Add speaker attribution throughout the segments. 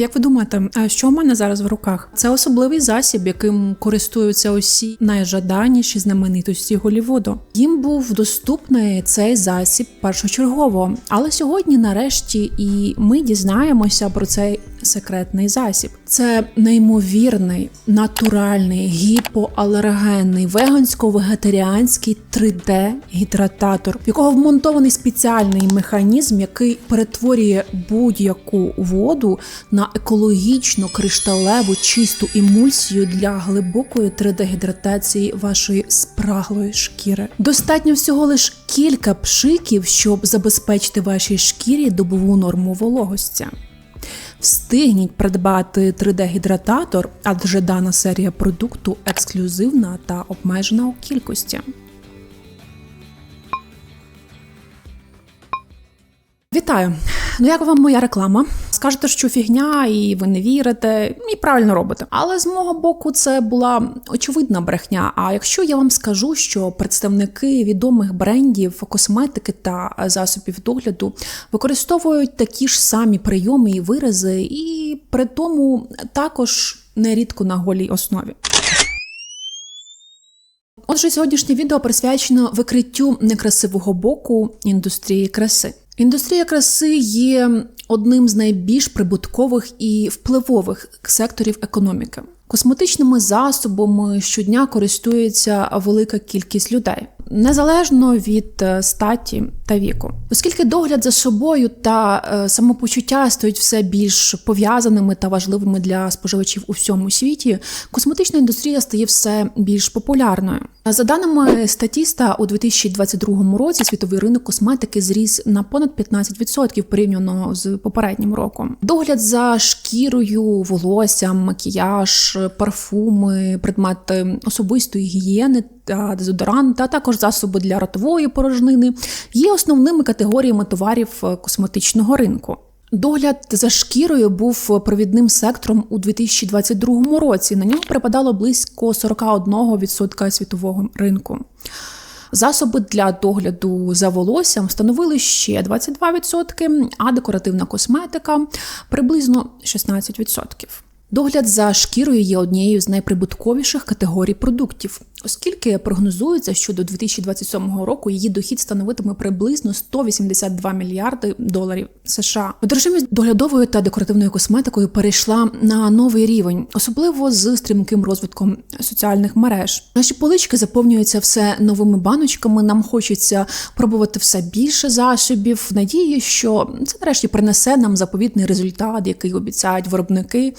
Speaker 1: Як ви думаєте, що в мене зараз в руках? Це особливий засіб, яким користуються усі найжаданіші знаменитості Голівуду. Їм був доступний цей засіб першочергово, але сьогодні, нарешті, і ми дізнаємося про цей секретний засіб. Це неймовірний, натуральний, гіпоалергенний, вегансько-вегетаріанський 3D-гідрататор, в якого вмонтований спеціальний механізм, який перетворює будь-яку воду на екологічно кришталеву чисту емульсію для глибокої 3D-гідратації вашої спраглої шкіри. Достатньо всього лиш кілька пшиків, щоб забезпечити вашій шкірі добову норму вологості. Встигніть придбати 3D-гідрататор, адже дана серія продукту ексклюзивна та обмежена у кількості. Вітаю! Ну як вам моя реклама? Скажете, що фігня, і ви не вірите, і правильно робите. Але з мого боку, це була очевидна брехня. А якщо я вам скажу, що представники відомих брендів косметики та засобів догляду використовують такі ж самі прийоми і вирази, і при тому також нерідко на голій основі. Отже, сьогоднішнє відео присвячено викриттю некрасивого боку індустрії краси. Індустрія краси є одним з найбільш прибуткових і впливових секторів економіки. Косметичними засобами щодня користується велика кількість людей. Незалежно від статі та віку, оскільки догляд за собою та самопочуття стають все більш пов'язаними та важливими для споживачів у всьому світі, косметична індустрія стає все більш популярною. За даними статіста, у 2022 році світовий ринок косметики зріс на понад 15% порівняно з попереднім роком. Догляд за шкірою, волоссям, макіяж, парфуми, предмети особистої гігієни та дезодорант, а також засоби для ротової порожнини є основними категоріями товарів косметичного ринку. Догляд за шкірою був провідним сектором у 2022 році. На нього припадало близько 41% світового ринку. Засоби для догляду за волоссям становили ще 22%, а декоративна косметика приблизно 16%. Догляд за шкірою є однією з найприбутковіших категорій продуктів, оскільки прогнозується, що до 2027 року її дохід становитиме приблизно 182 мільярди доларів США. Одержимість доглядовою та декоративною косметикою перейшла на новий рівень, особливо з стрімким розвитком соціальних мереж. Наші полички заповнюються все новими баночками. Нам хочеться пробувати все більше засобів, в надії, що це нарешті принесе нам заповітний результат, який обіцяють виробники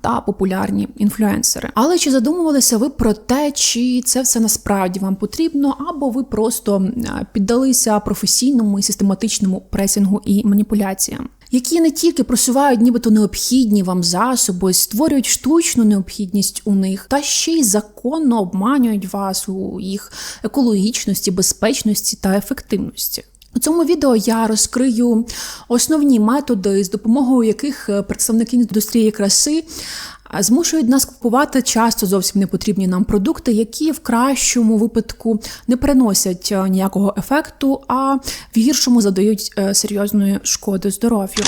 Speaker 1: та популярні інфлюенсери. Але чи задумувалися ви про те, чи це все насправді вам потрібно, або ви просто піддалися професійному і систематичному пресінгу і маніпуляціям? Які не тільки просувають нібито необхідні вам засоби, створюють штучну необхідність у них, та ще й законно обманюють вас у їх екологічності, безпечності та ефективності. У цьому відео я розкрию основні методи, з допомогою яких представники індустрії краси змушують нас купувати часто зовсім непотрібні нам продукти, які в кращому випадку не приносять ніякого ефекту, а в гіршому задають серйозної шкоди здоров'ю.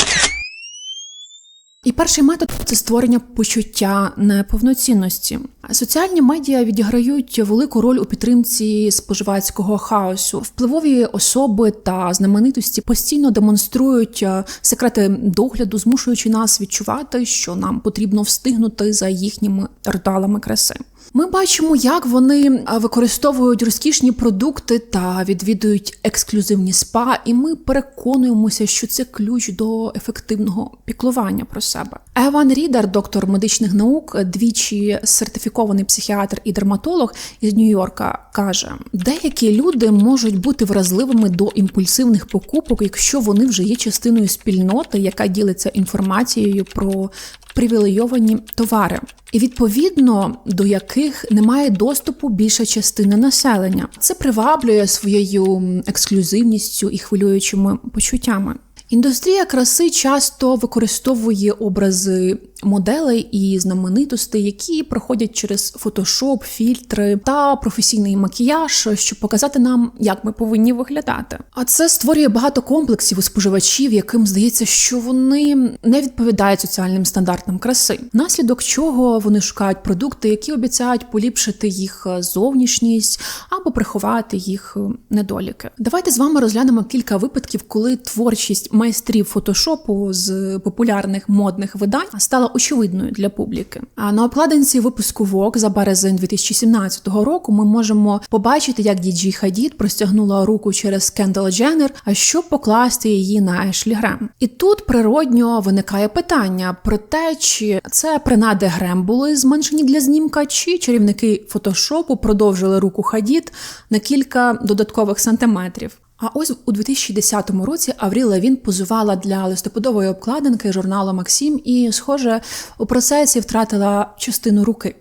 Speaker 1: І перший метод це створення почуття неповноцінності. Соціальні медіа відіграють велику роль у підтримці споживацького хаосу. Впливові особи та знаменитості постійно демонструють секрети догляду, змушуючи нас відчувати, що нам потрібно встигнути за їхніми ритуалами краси. Ми бачимо, як вони використовують розкішні продукти та відвідують ексклюзивні спа, і ми переконуємося, що це ключ до ефективного піклування про себе. Еван Рідер, доктор медичних наук, двічі сертифікований психіатр і дерматолог із Нью-Йорка, каже: деякі люди можуть бути вразливими до імпульсивних покупок, якщо вони вже є частиною спільноти, яка ділиться інформацією про привілейовані товари, і відповідно до яких немає доступу більша частина населення. Це приваблює своєю ексклюзивністю і хвилюючими почуттями. Індустрія краси часто використовує образи моделей і знаменитостей, які проходять через фотошоп, фільтри та професійний макіяж, щоб показати нам, як ми повинні виглядати. А це створює багато комплексів у споживачів, яким здається, що вони не відповідають соціальним стандартам краси, наслідок чого вони шукають продукти, які обіцяють поліпшити їх зовнішність або приховати їх недоліки. Давайте з вами розглянемо кілька випадків, коли творчість майстрів фотошопу з популярних модних видань стала очевидною для публіки. А на обкладинці випуску Vogue за березень 2017 року ми можемо побачити, як Діджі Хадід простягнула руку через Кендал Дженнер, а щоб покласти її на Ешлі Грем. І тут природньо виникає питання про те, чи це принади Грем були зменшені для знімка, чи чарівники фотошопу продовжили руку Хадід на кілька додаткових сантиметрів. А ось у 2010 році Аврі Лавін позувала для листопадової обкладинки журналу Максим і, схоже, у процесі втратила частину руки.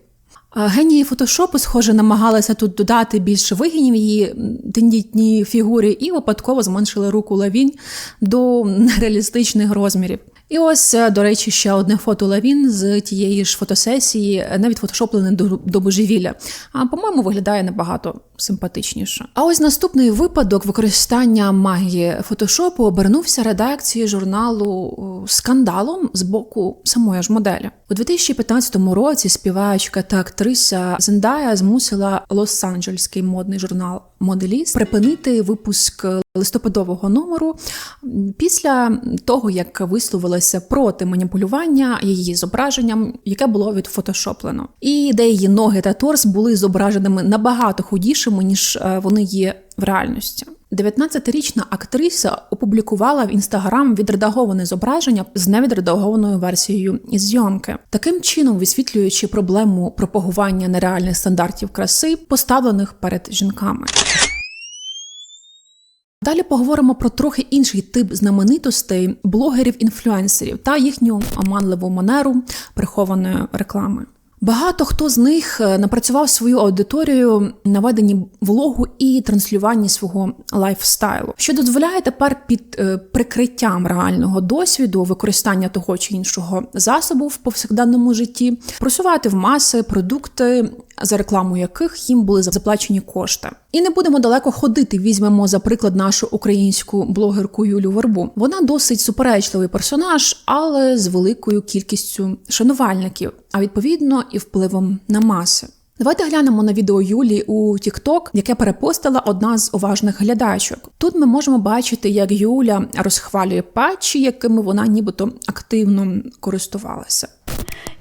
Speaker 1: Генії фотошопу, схоже, намагалися тут додати більше вигинів її тендітній фігурі і випадково зменшили руку лавінь до нереалістичних розмірів. І ось, до речі, ще одне фото Лавін з тієї ж фотосесії, навіть фотошоплене до, до божевілля. А по-моєму, виглядає набагато симпатичніше. А ось наступний випадок використання магії фотошопу обернувся редакцією журналу скандалом з боку самої ж моделі. У 2015 році співачка та актриса Зендая змусила Лос-Анджелеський модний журнал Моделіст припинити випуск листопадового номеру після того, як висловилася проти маніпулювання її зображенням, яке було відфотошоплено. І де її ноги та торс були зображеними набагато худішими ніж вони є в реальності. 19-річна актриса опублікувала в інстаграм відредаговане зображення з невідредагованою версією зйомки, таким чином висвітлюючи проблему пропагування нереальних стандартів краси, поставлених перед жінками. Далі поговоримо про трохи інший тип знаменитостей блогерів-інфлюенсерів та їхню оманливу манеру прихованої реклами. Багато хто з них напрацював свою аудиторію на веденні влогу і транслюванні свого лайфстайлу, що дозволяє тепер під прикриттям реального досвіду використання того чи іншого засобу в повсякденному житті, просувати в маси продукти, за рекламу яких їм були заплачені кошти. І не будемо далеко ходити. Візьмемо за приклад нашу українську блогерку Юлю Вербу. Вона досить суперечливий персонаж, але з великою кількістю шанувальників, а відповідно і впливом на маси. Давайте глянемо на відео Юлі у TikTok, яке перепостила одна з уважних глядачок. Тут ми можемо бачити, як Юля розхвалює патчі, якими вона нібито активно користувалася.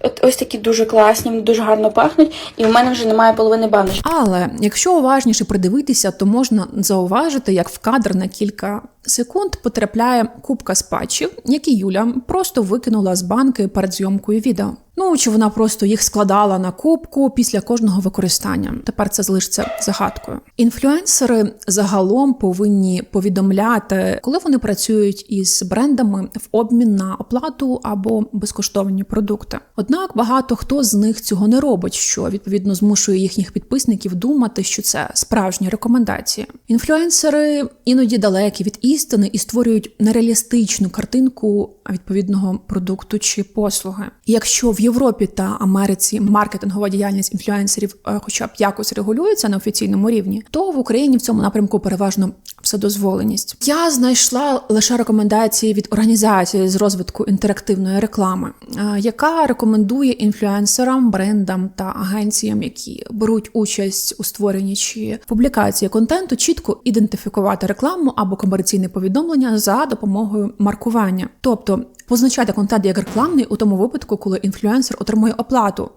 Speaker 2: От ось такі дуже класні, дуже гарно пахнуть, і в мене вже немає половини баночки.
Speaker 1: Але якщо уважніше придивитися, то можна зауважити, як в кадр на кілька секунд потрапляє кубка з патчів, які Юля просто викинула з банки перед зйомкою відео. Ну чи вона просто їх складала на кубку після кожного використання. Тепер це залишиться загадкою. Інфлюенсери загалом повинні повідомляти, коли вони працюють із брендами в обмін на оплату або безкоштовні продукти. Однак багато хто з них цього не робить, що відповідно змушує їхніх підписників думати, що це справжні рекомендації. Інфлюенсери іноді далекі від істини і створюють нереалістичну картинку відповідного продукту чи послуги. Якщо в Європі та Америці маркетингова діяльність інфлюенсерів, хоча б якось регулюється на офіційному рівні, то в Україні в цьому напрямку переважно вседозволеність. Я знайшла лише рекомендації від організації з розвитку інтерактивної реклами, яка рекомендує інфлюенсерам, брендам та агенціям, які беруть участь у створенні чи публікації контенту, чітко ідентифікувати рекламу або комерційне повідомлення за допомогою маркування, тобто позначати контент як рекламний у тому випадку, коли інфлюенсер отримує оплату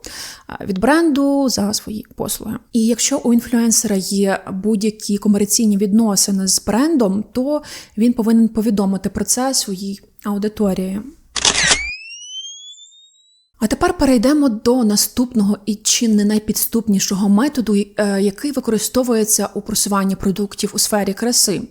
Speaker 1: від бренду за свої послуги. І якщо у інфлюенсера є будь-які комерційні відносини з брендом, то він повинен повідомити про це своїй аудиторії. А тепер перейдемо до наступного і чи не найпідступнішого методу, який використовується у просуванні продуктів у сфері краси.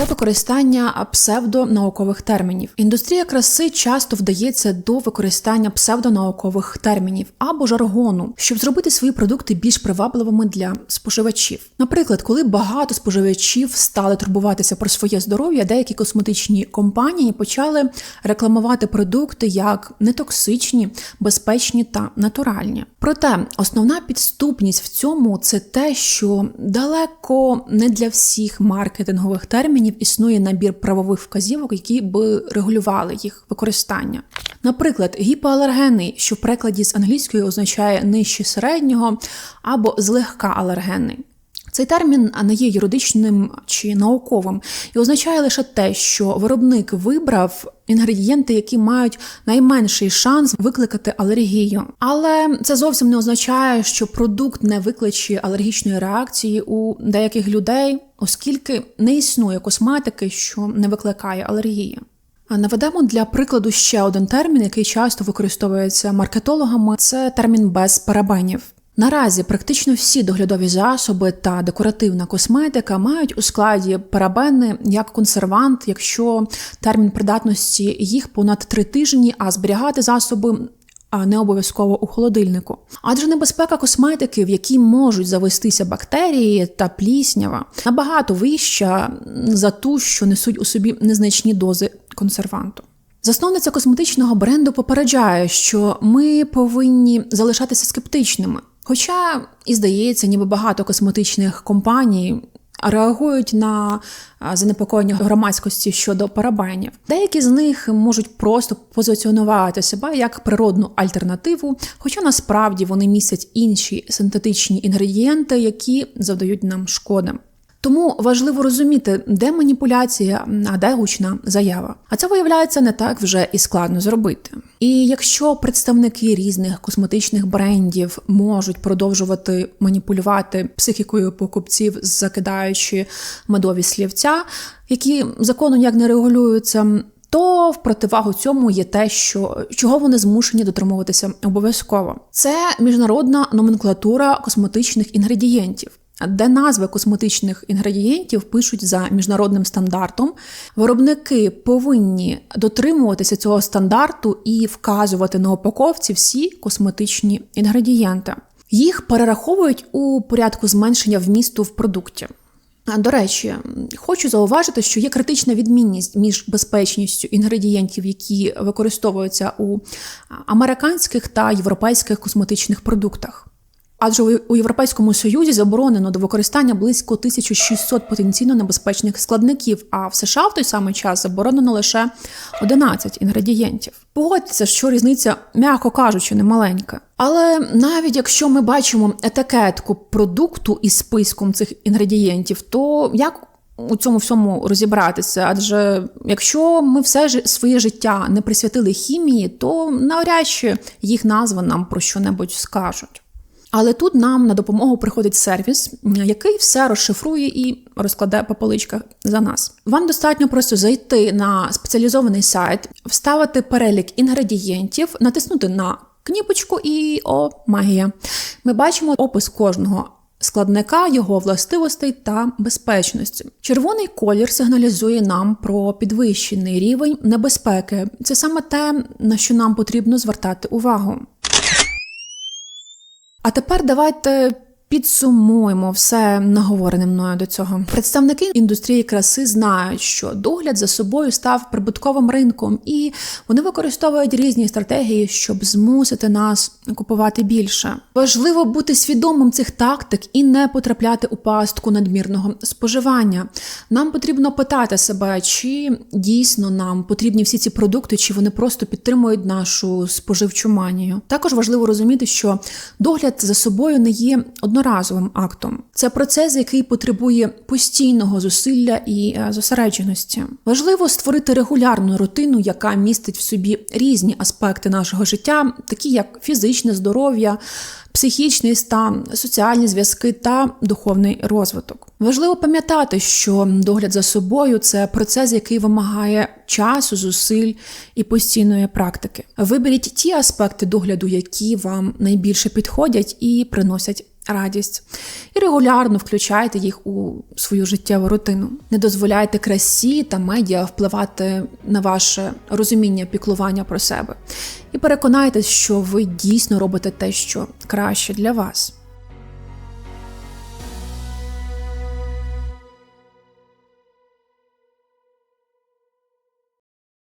Speaker 1: Це використання псевдонаукових термінів. Індустрія краси часто вдається до використання псевдонаукових термінів або жаргону, щоб зробити свої продукти більш привабливими для споживачів. Наприклад, коли багато споживачів стали турбуватися про своє здоров'я, деякі косметичні компанії почали рекламувати продукти як нетоксичні, безпечні та натуральні. Проте основна підступність в цьому це те, що далеко не для всіх маркетингових термінів існує набір правових вказівок, які би регулювали їх використання. Наприклад, гіпоалергенний, що в перекладі з англійської означає нижче середнього або злегка алергенний. Цей термін не є юридичним чи науковим і означає лише те, що виробник вибрав інгредієнти, які мають найменший шанс викликати алергію. Але це зовсім не означає, що продукт не викличе алергічної реакції у деяких людей, оскільки не існує косметики, що не викликає алергії. Наведемо для прикладу ще один термін, який часто використовується маркетологами. Це термін без парабенів. Наразі практично всі доглядові засоби та декоративна косметика мають у складі парабени як консервант, якщо термін придатності їх понад три тижні, а зберігати засоби. А не обов'язково у холодильнику. Адже небезпека косметики, в якій можуть завестися бактерії та пліснява, набагато вища за ту, що несуть у собі незначні дози консерванту. Засновниця косметичного бренду попереджає, що ми повинні залишатися скептичними. Хоча і здається, ніби багато косметичних компаній реагують на занепокоєння громадськості щодо парабенів. Деякі з них можуть просто позиціонувати себе як природну альтернативу, хоча насправді вони містять інші синтетичні інгредієнти, які завдають нам шкоди. Тому важливо розуміти, де маніпуляція, а де гучна заява. А це виявляється не так вже і складно зробити. І якщо представники різних косметичних брендів можуть продовжувати маніпулювати психікою покупців, закидаючи медові слівця, які законом як не регулюються. То в противагу цьому є те, що чого вони змушені дотримуватися обов'язково. Це міжнародна номенклатура косметичних інгредієнтів де назви косметичних інгредієнтів пишуть за міжнародним стандартом. Виробники повинні дотримуватися цього стандарту і вказувати на упаковці всі косметичні інгредієнти. Їх перераховують у порядку зменшення вмісту в продукті. До речі, хочу зауважити, що є критична відмінність між безпечністю інгредієнтів, які використовуються у американських та європейських косметичних продуктах. Адже у Європейському Союзі заборонено до використання близько 1600 потенційно небезпечних складників, а в США в той самий час заборонено лише 11 інгредієнтів. Погодьтеся, що різниця, м'яко кажучи, немаленька. Але навіть якщо ми бачимо етикетку продукту із списком цих інгредієнтів, то як у цьому всьому розібратися? Адже якщо ми все ж своє життя не присвятили хімії, то навряд чи їх назва нам про що-небудь скажуть. Але тут нам на допомогу приходить сервіс, який все розшифрує і розкладе по поличках за нас. Вам достатньо просто зайти на спеціалізований сайт, вставити перелік інгредієнтів, натиснути на кніпочку і о, магія. Ми бачимо опис кожного. Складника його властивостей та безпечності. Червоний колір сигналізує нам про підвищений рівень небезпеки. Це саме те, на що нам потрібно звертати увагу. А тепер давайте Підсумуємо все наговорене мною до цього. Представники індустрії краси знають, що догляд за собою став прибутковим ринком, і вони використовують різні стратегії, щоб змусити нас купувати більше. Важливо бути свідомим цих тактик і не потрапляти у пастку надмірного споживання. Нам потрібно питати себе, чи дійсно нам потрібні всі ці продукти, чи вони просто підтримують нашу споживчу манію. Також важливо розуміти, що догляд за собою не є однозначним одноразовим актом. Це процес, який потребує постійного зусилля і е, зосередженості. Важливо створити регулярну рутину, яка містить в собі різні аспекти нашого життя, такі як фізичне здоров'я психічний стан, соціальні зв'язки та духовний розвиток. Важливо пам'ятати, що догляд за собою це процес, який вимагає часу, зусиль і постійної практики. Виберіть ті аспекти догляду, які вам найбільше підходять і приносять радість. І регулярно включайте їх у свою життєву рутину. Не дозволяйте красі та медіа впливати на ваше розуміння піклування про себе. І переконайтесь, що ви дійсно робите те, що краще для вас.